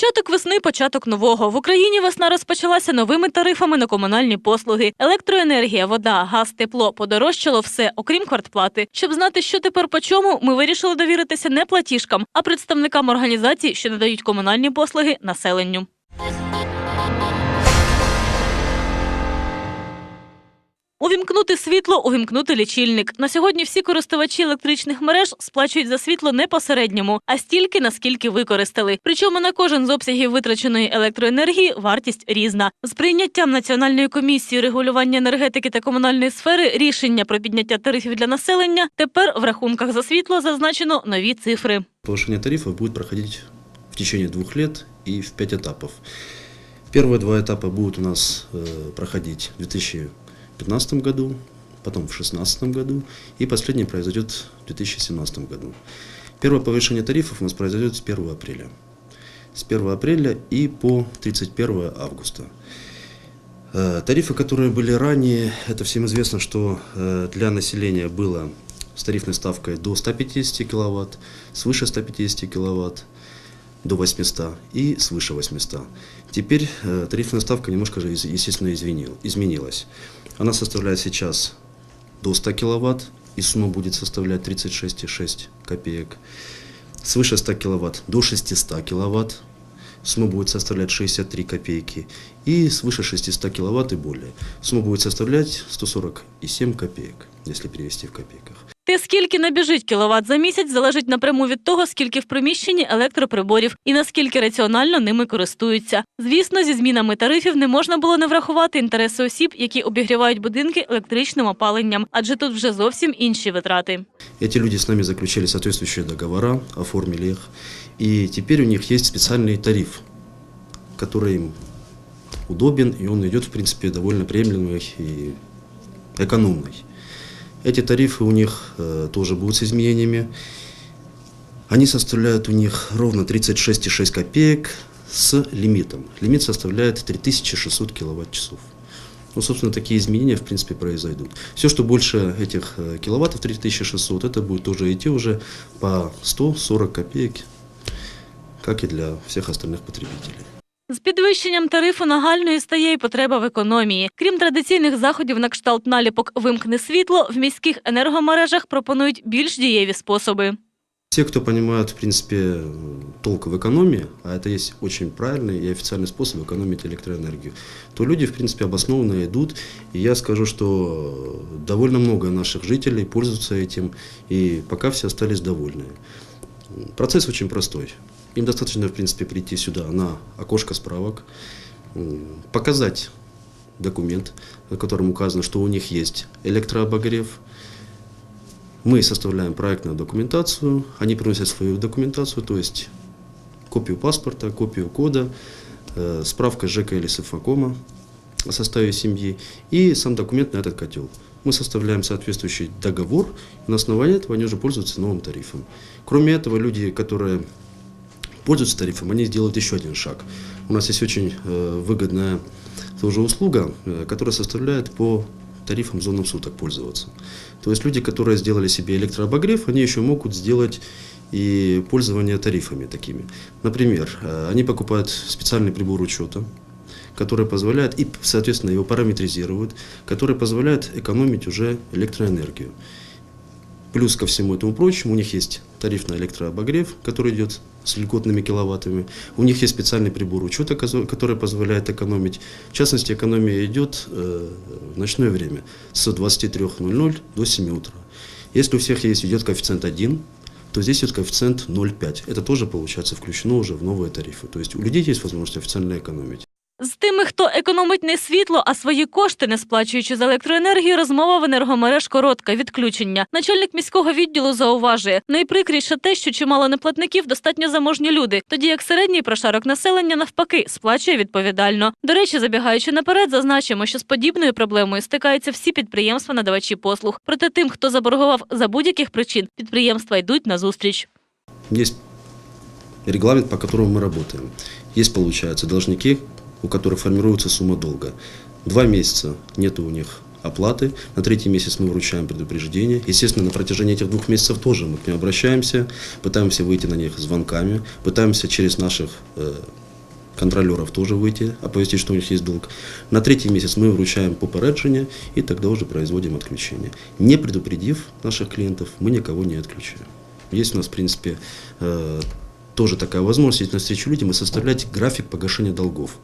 Початок весни, початок нового. В Україні весна розпочалася новими тарифами на комунальні послуги. Електроенергія, вода, газ, тепло подорожчало все, окрім квартплати. Щоб знати, що тепер по чому, ми вирішили довіритися не платіжкам, а представникам організацій, що надають комунальні послуги населенню. Увімкнути світло, увімкнути лічильник. На сьогодні всі користувачі електричних мереж сплачують за світло не посередньому, а стільки, наскільки використали. Причому на кожен з обсягів витраченої електроенергії вартість різна. З прийняттям Національної комісії регулювання енергетики та комунальної сфери рішення про підняття тарифів для населення тепер в рахунках за світло зазначено нові цифри. Повышение тарифов будет проходить в течение двух лет и в пять этапов. Первые два этапа будут у нас э, проходить в 2015 году, потом в 2016 году и последний произойдет в 2017 году. Первое повышение тарифов у нас произойдет с 1 апреля. С 1 апреля и по 31 августа. Э, Тарифы, которые были ранее, это всем известно, что э, для населения было с тарифной ставкой до 150 киловатт, свыше 150 киловатт, до 800 и свыше 800. Теперь э, тарифная ставка немножко естественно, изменилась. Она составляет сейчас до 100 киловатт, и сумма будет составлять 36,6 копеек. Свыше 100 киловатт до 600 киловатт, сумма будет составлять 63 копейки. И свыше 600 киловатт и более, сумма будет составлять 147 копеек, если перевести в копейках. Те, скільки набіжить кіловат за місяць, залежить напряму від того, скільки в приміщенні електроприборів і наскільки раціонально ними користуються. Звісно, зі змінами тарифів не можна було не врахувати інтереси осіб, які обігрівають будинки електричним опаленням, адже тут вже зовсім інші витрати. Эти люди с нами заключили соответствующие договора, оформили их, и теперь у них есть специальный тариф, который им удобен, и он идет, в принципе, довольно приемлемый и экономный. Эти тарифы у них э, тоже будут с изменениями. Они составляют у них ровно 36,6 копеек с лимитом. Лимит составляет 3600 киловатт-часов. Ну, собственно, такие изменения, в принципе, произойдут. Все, что больше этих э, киловаттов, 3600, это будет тоже идти уже по 140 копеек, как и для всех остальных потребителей. З підвищенням тарифу нагальною стає й потреба в економії. Крім традиційних заходів на кшталт наліпок «Вимкни світло», в міських енергомережах пропонують більш дієві способи. Те, кто понимают, в принципе, э, толк в экономии, а это есть очень правильный и официальный способ экономить электроэнергию, то люди, в принципе, обоснованно идут. И я скажу, что э, довольно много наших жителей пользуются этим, и пока все остались довольны. М, Процесс очень простой. Им достаточно, в принципе, прийти сюда на окошко справок, показать документ, в котором указано, что у них есть электрообогрев, мы составляем проектную документацию, они приносят свою документацию, то есть копию паспорта, копию кода, э, справка ЖК или с Инфокома о составе семьи и сам документ на этот котел. Мы составляем соответствующий договор, и на основании этого они уже пользуются новым тарифом. Кроме этого, люди, которые пользуются тарифом, они сделают еще один шаг. У нас есть очень э, выгодная тоже услуга, э, которая составляет по тарифам зонам суток пользоваться. То есть люди, которые сделали себе электрообогрев, они еще могут сделать и пользование тарифами такими. Например, э, они покупают специальный прибор учета, который позволяет, и, соответственно, его параметризируют, который позволяет экономить уже электроэнергию. Плюс ко всему этому прочему, у них есть тариф на электрообогрев, который идет с льготными киловаттами. У них есть специальный прибор учета, который позволяет экономить. В частности, экономия идет э, в ночное время с 23.00 до 7 утра. Если у всех есть идет коэффициент 1, то здесь идет коэффициент 0,5. Это тоже, получается, включено уже в новые тарифы. То есть у людей есть возможность официально экономить. З тими, хто економить не світло, а свої кошти, не сплачуючи за електроенергію, розмова в енергомереж коротка відключення. Начальник міського відділу зауважує, найприкріше те, що чимало неплатників достатньо заможні люди, тоді як середній прошарок населення навпаки сплачує відповідально. До речі, забігаючи наперед, зазначимо, що з подібною проблемою стикаються всі підприємства-надавачі послуг. Проте тим, хто заборгував за будь-яких причин, підприємства йдуть на зустріч. Есть регламент, по которому мы работаем. Есть, получается, должники, у которых формируется сумма долга. Два месяца нет у них оплаты, на третий месяц мы вручаем предупреждение. Естественно, на протяжении этих двух месяцев тоже мы к ним обращаемся, пытаемся выйти на них звонками, пытаемся через наших э, контролеров тоже выйти, оповестить, что у них есть долг. На третий месяц мы вручаем попереджение и тогда уже производим отключение. Не предупредив наших клиентов, мы никого не отключаем. Есть у нас, в принципе, э, тоже такая возможность, если навстречу людям и составлять график погашения долгов.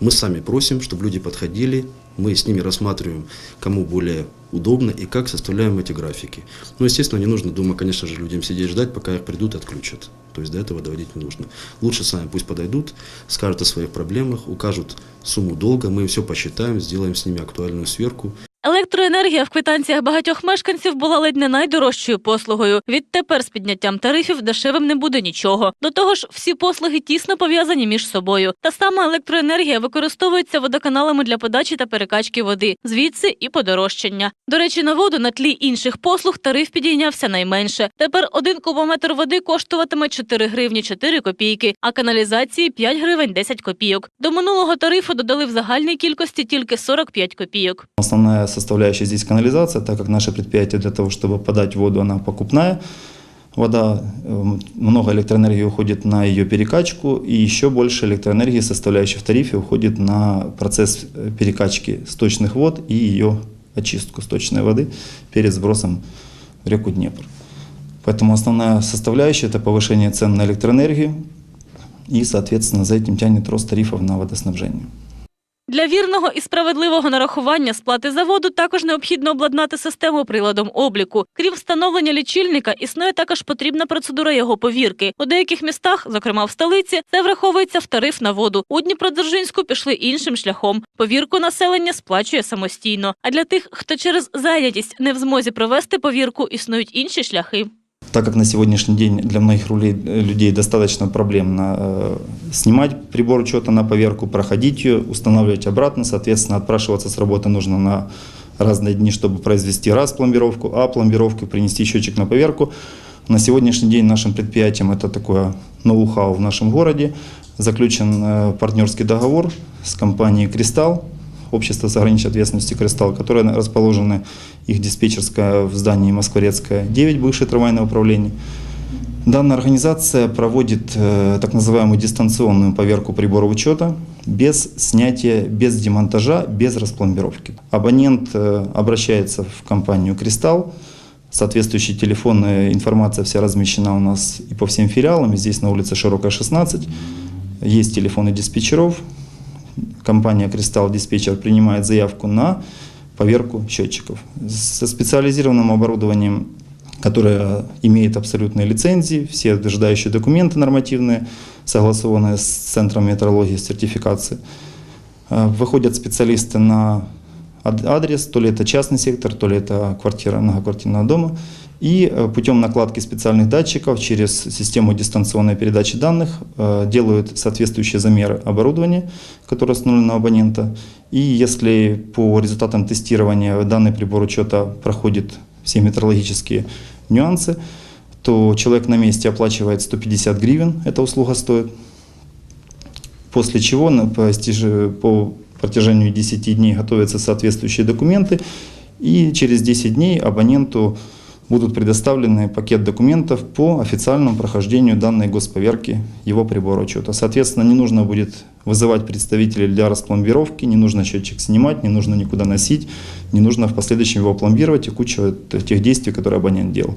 Мы сами просим, чтобы люди подходили, мы с ними рассматриваем, кому более удобно и как составляем эти графики. Ну, естественно, не нужно дома, конечно же, людям сидеть ждать, пока их придут и отключат. То есть до этого доводить не нужно. Лучше сами пусть подойдут, скажут о своих проблемах, укажут сумму долга, мы все посчитаем, сделаем с ними актуальную сверку. Електроенергія в квитанціях багатьох мешканців була ледь не найдорожчою послугою. Відтепер з підняттям тарифів дешевим не буде нічого. До того ж, всі послуги тісно пов'язані між собою. Та сама електроенергія використовується водоканалами для подачі та перекачки води, звідси і подорожчання. До речі, на воду на тлі інших послуг тариф підійнявся найменше. Тепер один кубометр води коштуватиме 4 гривні 4 копійки, а каналізації 5 гривень 10 копійок. До минулого тарифу додали в загальній кількості тільки 45 копійок. Основная составляющая здесь канализация, так как наше предприятие для того, чтобы подать воду, она покупная. Вода, э, много электроэнергии уходит на ее перекачку, и еще больше электроэнергии, составляющей в тарифе, уходит на процесс э, перекачки сточных вод и ее очистку сточной воды перед сбросом в реку Днепр. Поэтому основная составляющая – это повышение цен на электроэнергию, и, соответственно, за этим тянет рост тарифов на водоснабжение. Для вірного і справедливого нарахування сплати за воду також необхідно обладнати систему приладом обліку. Крім встановлення лічильника, існує також потрібна процедура його повірки. У деяких містах, зокрема в столиці, це враховується в тариф на воду. У Дніпродзержинську пішли іншим шляхом. Повірку населення сплачує самостійно. А для тих, хто через зайнятість не в змозі провести повірку, існують інші шляхи. Так как на сегодняшний день для многих э, людей достаточно проблемно э, снимать прибор учета на поверку, проходить ее, устанавливать обратно, соответственно, отпрашиваться с работы нужно на разные дни, чтобы произвести раз пломбировку, а пломбировку принести счетчик на поверку. На сегодняшний день нашим предприятием это такое ноу-хау в нашем городе. Заключен э, партнерский договор с компанией «Кристалл», общество с ограниченной ответственностью «Кристалл», которое расположено их диспетчерская в здании Москворецкая 9, бывшее трамвайное управление. Данная организация проводит э, так называемую дистанционную поверку приборов учета без снятия, без демонтажа, без распломбировки. Абонент э, обращается в компанию «Кристалл», Соответствующая телефонная информация вся размещена у нас и по всем филиалам. Здесь на улице Широкая, 16. Есть телефоны диспетчеров. Компания «Кристалл Диспетчер» принимает заявку на поверку счетчиков. Со специализированным оборудованием, которое имеет абсолютные лицензии, все дожидающие документы нормативные, согласованные с Центром метрологии и сертификации. Э, Выходят специалисты на ад- адрес, то ли это частный сектор, то ли это квартира многоквартирного дома. И э, путем накладки специальных датчиков через систему дистанционной передачи данных э, делают соответствующие замеры оборудования, которое установлено абонента. И если по результатам тестирования данный прибор учета проходит все метрологические нюансы, то человек на месте оплачивает 150 гривен, эта услуга стоит. После чего по протяжению 10 дней готовятся соответствующие документы, и через 10 дней абоненту будут предоставлены пакет документов по официальному прохождению данной госповерки его прибора учета. Соответственно, не нужно будет вызывать представителей для распломбировки, не нужно счетчик снимать, не нужно никуда носить, не нужно в последующем его пломбировать и куча тех действий, которые абонент делал.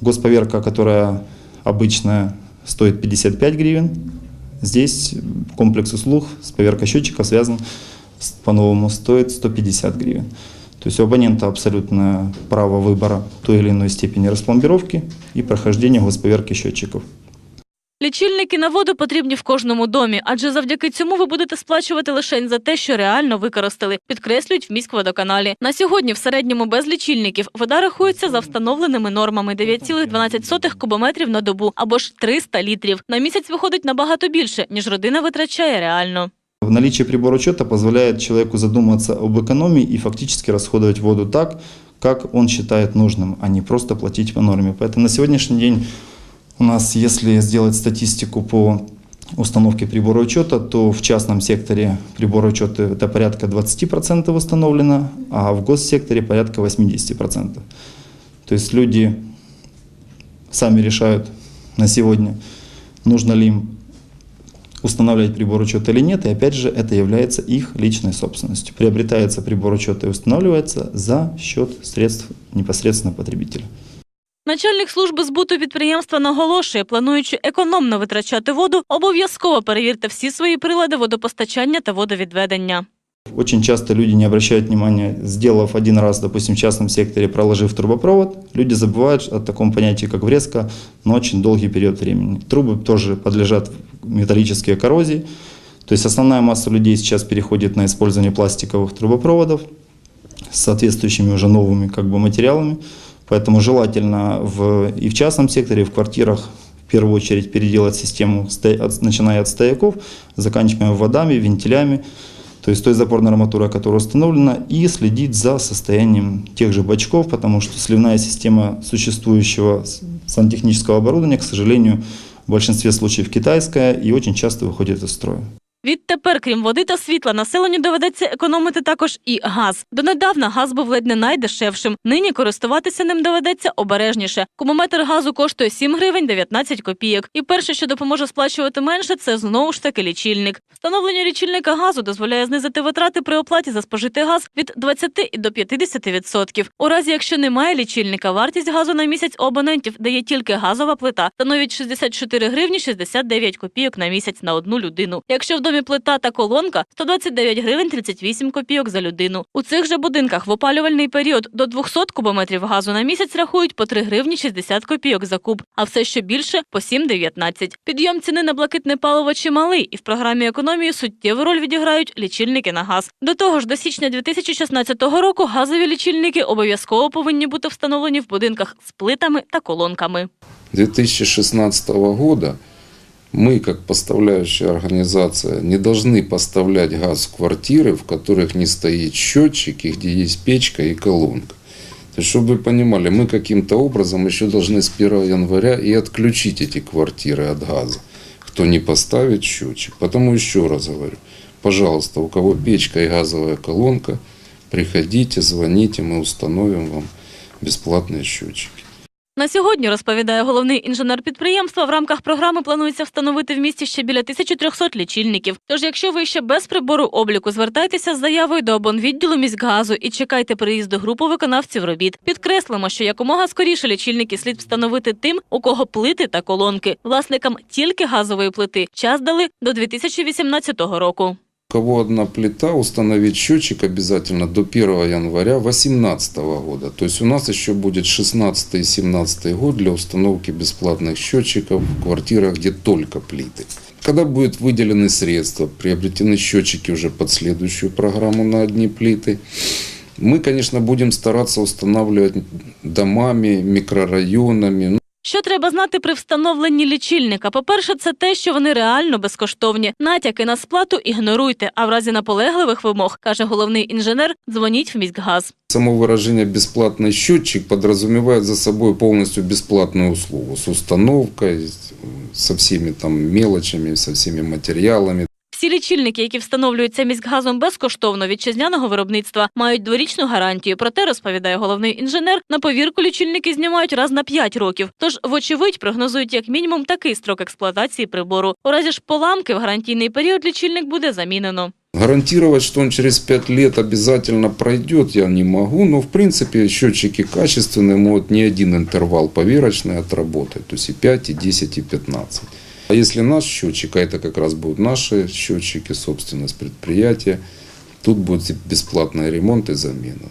Госповерка, которая обычно стоит 55 гривен, здесь комплекс услуг с поверкой счетчика связан по-новому стоит 150 гривен. То есть у абонента абсолютно право выбора той или иной степени распломбировки и прохождения госповерки счетчиков. Лічильники на воду потрібні в кожному домі, адже завдяки цьому ви будете сплачувати лише за те, що реально використали, підкреслюють в міськводоканалі. На сьогодні в середньому без лічильників вода рахується за встановленими нормами 9,12 кубометрів на добу або ж 300 літрів. На місяць виходить набагато більше, ніж родина витрачає реально. В наличие прибора учета позволяет человеку задуматься об экономии и фактически расходовать воду так, как он считает нужным, а не просто платить по норме. Поэтому на сегодняшний день у нас, если сделать статистику по установке прибора учета, то в частном секторе прибора учета это порядка 20% установлено, а в госсекторе порядка 80%. То есть люди сами решают на сегодня, нужно ли им устанавливать прибор учета или нет, и опять же это является их личной собственностью. Приобретается прибор учета и устанавливается за счет средств непосредственно потребителя. Начальник служби збуту підприємства наголошує, плануючи економно витрачати воду, обов'язково перевірте всі свої прилади водопостачання та водовідведення. Очень часто люди не обращают внимания, сделав один раз, допустим, в частном секторе, проложив трубопровод, люди забывают о таком понятии, как врезка, на очень долгий период времени. Трубы тоже подлежат металлической коррозии. То есть основная масса людей сейчас переходит на использование пластиковых трубопроводов с соответствующими уже новыми как бы, материалами. Поэтому желательно в, и в частном секторе, и в квартирах в первую очередь переделать систему, начиная от стояков, заканчивая водами, вентилями, то есть той запорной арматуры, которая установлена, и следить за состоянием тех же бачков, потому что сливная система существующего сантехнического оборудования, к сожалению, в большинстве случаев китайская и очень часто выходит из строя. Відтепер, крім води та світла, населенню доведеться економити також і газ. Донедавна газ був ледь не найдешевшим. Нині користуватися ним доведеться обережніше. Кубометр газу коштує 7 гривень 19 копійок. І перше, що допоможе сплачувати менше, це знову ж таки лічильник. Встановлення лічильника газу дозволяє знизити витрати при оплаті за спожитий газ від 20 до 50%. У разі, якщо немає лічильника, вартість газу на місяць у абонентів, де є тільки газова плита, становить 64 гривні 69 копійок на місяць на одну людину. Якщо в домі плита та колонка, 129 гривень 38 копійок за людину. У цих же будинках в опалювальний період до 200 кубометрів газу на місяць рахують по 3 гривні 60 копійок за куб, а все що більше по 7,19. Підйом ціни на блакитне паливо чималий, і в програмі економії суттєву роль відіграють лічильники на газ. До того ж, до січня 2016 року газові лічильники обов'язково повинні бути встановлені в будинках з плитами та колонками. 2016 года мы, как поставляющая организация, не должны поставлять газ в квартиры, в которых не стоит счетчик и где есть печка и колонка. То есть, чтобы вы понимали, мы каким-то образом еще должны с 1 января и отключить эти квартиры от газа, кто не поставит счетчик. Потому еще раз говорю, пожалуйста, у кого печка и газовая колонка, приходите, звоните, мы установим вам бесплатные счетчики. На сьогодні, розповідає головний інженер підприємства, в рамках програми планується встановити в місті ще біля 1300 лічильників. Тож, якщо ви ще без прибору обліку, звертайтеся з заявою до обонвідділу міськгазу і чекайте приїзду групи виконавців робіт. Підкреслимо, що якомога скоріше лічильники слід встановити тим, у кого плити та колонки. Власникам тільки газової плити час дали до 2018 року. У кого одна плита, установить счетчик обязательно до 1 января 2018 года. То есть у нас еще будет 16 и 17 год для установки бесплатных счетчиков в квартирах, где только плиты. Когда будут выделены средства, приобретены счетчики уже под следующую программу на одни плиты, мы, конечно, будем стараться устанавливать домами, микрорайонами, Що треба знати при встановленні лічильника? По-перше, це те, що вони реально безкоштовні. Натяки на сплату ігноруйте, а в разі наполегливих вимог, каже головний інженер, дзвоніть в міськгаз. Само выражение «бесплатный счетчик» подразумевает за собой полностью бесплатную услугу с установкой, со всеми там мелочами, со всеми материалами. Всі лічильники, які встановлюються міськгазом безкоштовно вітчизняного виробництва, мають дворічну гарантію. Проте, розповідає головний інженер, на повірку лічильники знімають раз на 5 років. Тож, вочевидь, прогнозують як мінімум такий строк експлуатації прибору. У разі ж поламки в гарантійний період лічильник буде замінено. Гарантировать, что он через 5 лет обязательно пройдет, я не могу, но в принципе счетчики качественные, могут не один интервал поверочный отработать, то есть и 5, и 10, и 15. А если наш счетчик, а это как раз будут наши счетчики, собственность предприятия, тут будет бесплатный ремонт и замена.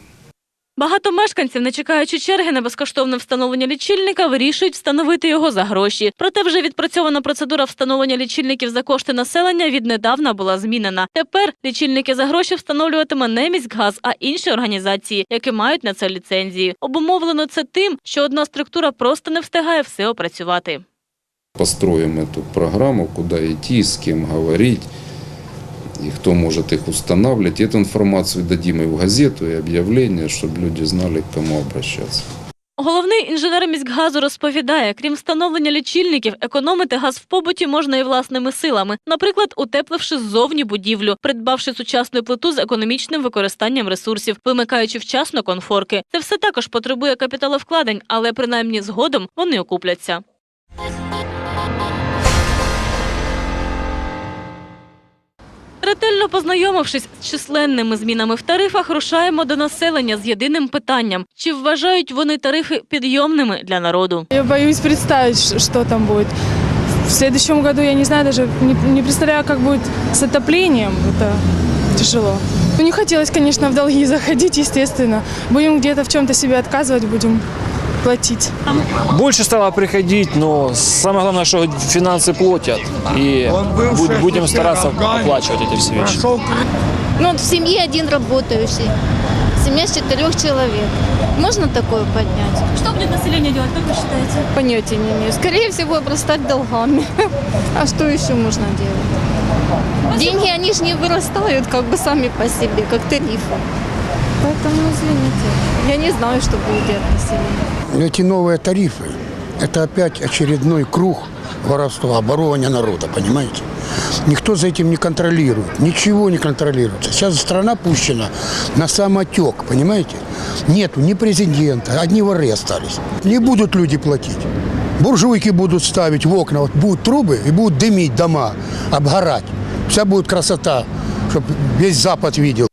Багато мешканців, не чекаючи черги на безкоштовне встановлення лічильника, вирішують встановити його за гроші. Проте вже відпрацьована процедура встановлення лічильників за кошти населення віднедавна була змінена. Тепер лічильники за гроші встановлюватиме не міськгаз, а інші організації, які мають на це ліцензії. Обумовлено це тим, що одна структура просто не встигає все опрацювати. Построим эту программу, куда идти, с кем говорить, и кто может их устанавливать. Эту информацию дадим и в газету, и объявление, чтобы люди знали, к кому обращаться. Головний інженер міськгазу розповідає, крім встановлення лічильників, економити газ в побуті можна і власними силами, наприклад, утепливши ззовні будівлю, придбавши сучасну плиту з економічним використанням ресурсів, вимикаючи вчасно конфорки. Це все також потребує капіталовкладень, але принаймні згодом вони окупляться. Ретельно познайомившись з численними змінами в тарифах, рушаємо до населення з єдиним питанням: чи вважають вони тарифи підйомними для народу? Я боюсь представити, що там буде. В следующем году я не знаю, даже не, представляю, как будет с отоплением. Это тяжело. Ну, Не хотелось, конечно, в долги заходить, естественно. Будем где-то в чем-то себе отказывать, будем платить. Больше стало приходить, но самое главное, что финансы платят. И буд- будем стараться оплачивать эти все вещи. Ну, вот в семье один работающий. Семья с четырех человек. Можно такое поднять? Що буде населення робити, як ви вважаєте? Понятия не имею. Скорее всего, обрастать долгами. А что еще можно делать? Деньги, они же не вырастают как бы сами по себе, как тарифы. Поэтому, извините, я не знаю, что будет население. Эти новые тарифы – это опять очередной круг воровства, оборования народа, понимаете? Никто за этим не контролирует, ничего не контролируется. Сейчас страна пущена на самотек, понимаете? Нету ни президента, одни воры остались. Не будут люди платить. Буржуйки будут ставить в окна, вот будут трубы и будут дымить дома, обгорать. Вся будет красота, чтобы весь Запад видел.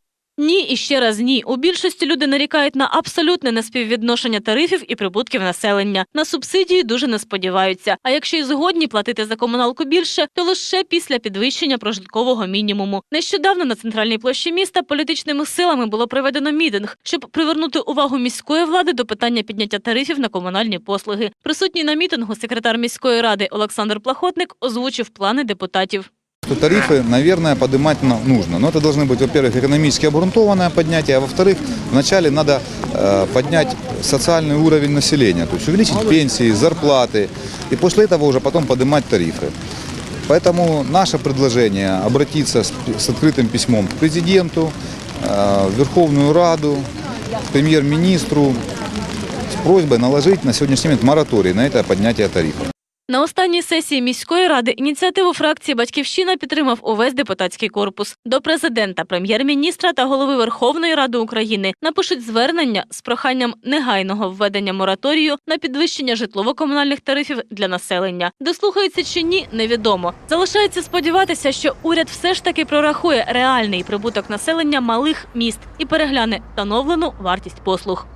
І ще раз ні. У більшості люди нарікають на абсолютне неспіввідношення тарифів і прибутків населення. На субсидії дуже не сподіваються. А якщо й згодні платити за комуналку більше, то лише після підвищення прожиткового мінімуму. Нещодавно на центральній площі міста політичними силами було проведено мітинг, щоб привернути увагу міської влади до питання підняття тарифів на комунальні послуги. Присутній на мітингу секретар міської ради Олександр Плахотник озвучив плани депутатів. что тарифы, наверное, поднимать на- нужно. Но это должны быть, во-первых, экономически обґрунтованное поднятие, а во-вторых, вначале надо э, поднять социальный уровень населения, то есть увеличить пенсии, зарплаты, и после этого уже потом поднимать тарифы. Поэтому наше предложение обратиться с, с открытым письмом к президенту, э, в Верховную Раду, к премьер-министру с просьбой наложить на сегодняшний момент мораторий на это поднятие тарифов. На останній сесії міської ради ініціативу фракції Батьківщина підтримав увесь депутатський корпус. До президента, прем'єр-міністра та голови Верховної Ради України напишуть звернення з проханням негайного введення мораторію на підвищення житлово-комунальних тарифів для населення. Дослухаються чи ні, невідомо. Залишається сподіватися, що уряд все ж таки прорахує реальний прибуток населення малих міст і перегляне встановлену вартість послуг.